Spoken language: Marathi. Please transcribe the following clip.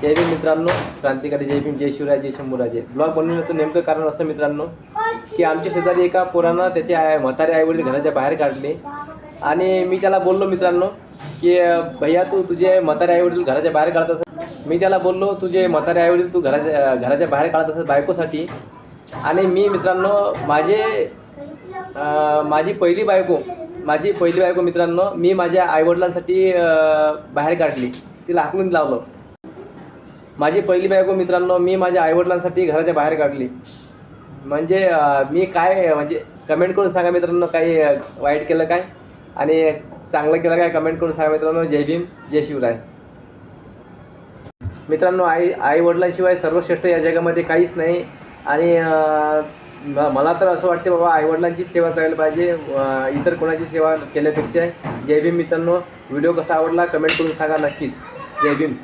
जय भीम मित्रांनो. क्रांतिकारी जय भीम जय शिवराय जय शंभूराजे. ब्लॉग बनवण्याचं नेमकं कारण असं मित्रांनो की आमच्या शेजारी एका पोरानं त्याचे आय म्हातारे आईवडील घराच्या बाहेर काढले. आणि मी त्याला बोललो मित्रांनो की भैया तू तुझे म्हातारे आईवडील घराच्या बाहेर काढत असत मी त्याला बोललो तुझे म्हातारे आईवडील तू घराच्या घराच्या बाहेर काढत असत बायकोसाठी. आणि मी मित्रांनो माझे माझी पहिली बायको माझी पहिली बायको मित्रांनो मी माझ्या आईवडिलांसाठी बाहेर काढली. तिला हाकलून लावलं. माझी पहिली बायको मित्रांनो मी माझ्या आईवडिलांसाठी घराच्या बाहेर काढली. म्हणजे मी काय म्हणजे कमेंट करून सांगा मित्रांनो काही वाईट केलं काय? आणि चांगलं केलं काय? कमेंट करून सांगा मित्रांनो. जय भीम जय शिवराय. मित्रांनो आई आई वडिलांशिवाय सर्वश्रेष्ठ या जगामध्ये काहीच नाही. आणि मला तर असं वाटते बाबा आईवडिलांची सेवा करायला पाहिजे. इतर कोणाची सेवा केल्यापेक्षा. जय भीम मित्रांनो व्हिडिओ कसा आवडला? कमेंट करून सांगा नक्कीच. जय भीम.